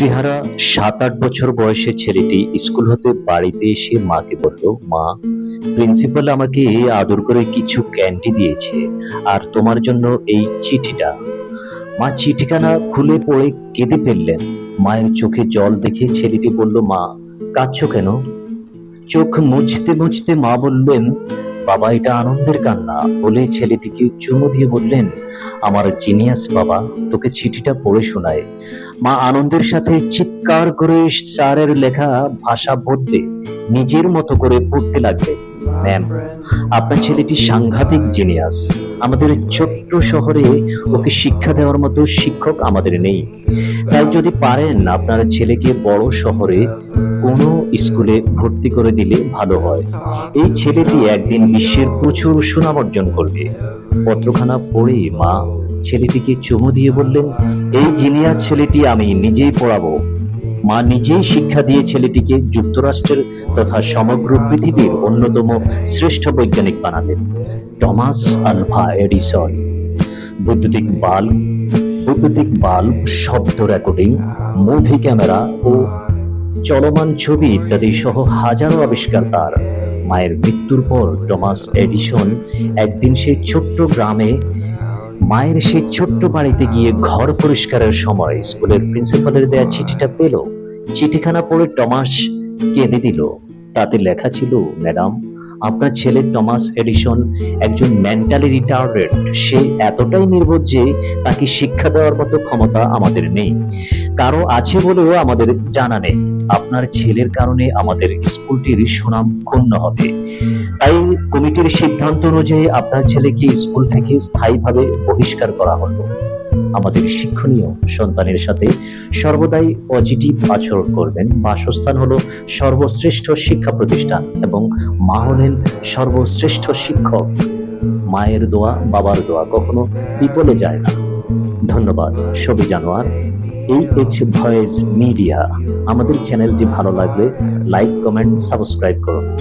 পিতৃহারা সাত আট বছর বয়সে ছেলেটি স্কুল হতে বাড়িতে এসে মাকে বলল, মা, প্রিন্সিপাল আমাকে আদর করে কিছু ক্যান্ডি দিয়েছে আর তোমার জন্য এই চিঠিটা। মা চিঠিখানা খুলে পড়ে কেঁদে ফেললেন। মায়ের চোখে জল দেখে ছেলেটি বলল, মা, কাঁদছো কেন? চোখ মুছতে মুছতে মা বললেন বাবা, এটা আনন্দের কান্না। বলে ছেলেটিকে চুমু দিয়ে বললেন, আমার জিনিয়াস বাবা, তোকে চিঠিটা পড়ে শোনায়। মা আনন্দের সাথে চিৎকার করে স্যারের লেখা ভাষা বদলে নিজের মতো করে পড়তে লাগলেন। ম্যাম আপনার ছেলেটি সাংঘাতিক জিনিয়াস আমাদের ছোট্ট শহরে ওকে শিক্ষা দেওয়ার মতো শিক্ষক আমাদের নেই। তাই যদি পারেন, আপনার ছেলেকে বড় শহরে কোনো স্কুলে ভর্তি করে দিলে ভালো হয়। এই ছেলেটি একদিন বিশ্বের প্রচুর সুনাম অর্জন করবে। পত্রখানা পড়ে মা ছেলেটিকে চুমু দিয়ে বললেন, এই জিনিয়াস ছেলেটি আমি নিজেই পড়াবো। মা নিজেই শিক্ষা দিয়ে ছেলেটিকে যুক্তরাষ্ট্রের তথা সমগ্র পৃথিবীর অন্যতম শ্রেষ্ঠ বৈজ্ঞানিক বানালেন। Thomas Alva Edison. বৈদ্যুতিক বাল্ব বৈদ্যুতিক বাল্ব, শব্দ রেকর্ডিং, মুভি ক্যামেরা ও চলমান ছবি ইত্যাদি সহ হাজারো আবিষ্কার তার। মায়ের মৃত্যুর পর টমাস এডিসন একদিন সেই ছোট্ট গ্রামে মায়ের সেই ছোট্ট বাড়িতে গিয়ে ঘর পরিষ্কারের সময় স্কুলের প্রিন্সিপালের দেয়া চিঠিটা পেল। চিঠিখানা পড়ে টমাস কেঁদে দিল। তাতে লেখা ছিল, ম্যাডাম, আপনার ছেলে টমাস এডিসন একজন মেন্টালি রিটার্ডেড সে এতটাই নির্বোধ যে তাকে শিক্ষা দেওয়ার মতো ক্ষমতা আমাদের নেই। কারও আছে বলেও আমাদের জানা নেই। আপনার ছেলের কারণে আমাদের স্কুলটির সুনাম ক্ষুণ্ণ হবে। তাই কমিটির সিদ্ধান্ত অনুযায়ী আপনার ছেলেকে স্কুল থেকে স্থায়ীভাবে বহিষ্কার করা হলো। আমাদের শিক্ষণীয় সন্তানের সাথে সর্বদাই পজিটিভ আচরণ করবেন। বাসস্থান হলো সর্বশ্রেষ্ঠ শিক্ষা প্রতিষ্ঠান এবং মা হলেন সর্বশ্রেষ্ঠ শিক্ষক। মায়ের দোয়া, বাবার দোয়া কখনো বিপলে যায় না। ধন্যবাদ ছবি জানোয়ার। এই এইচ ভয়েস মিডিয়া। আমাদের চ্যানেলটি ভালো লাগলে লাইক, কমেন্ট, সাবস্ক্রাইব করুন।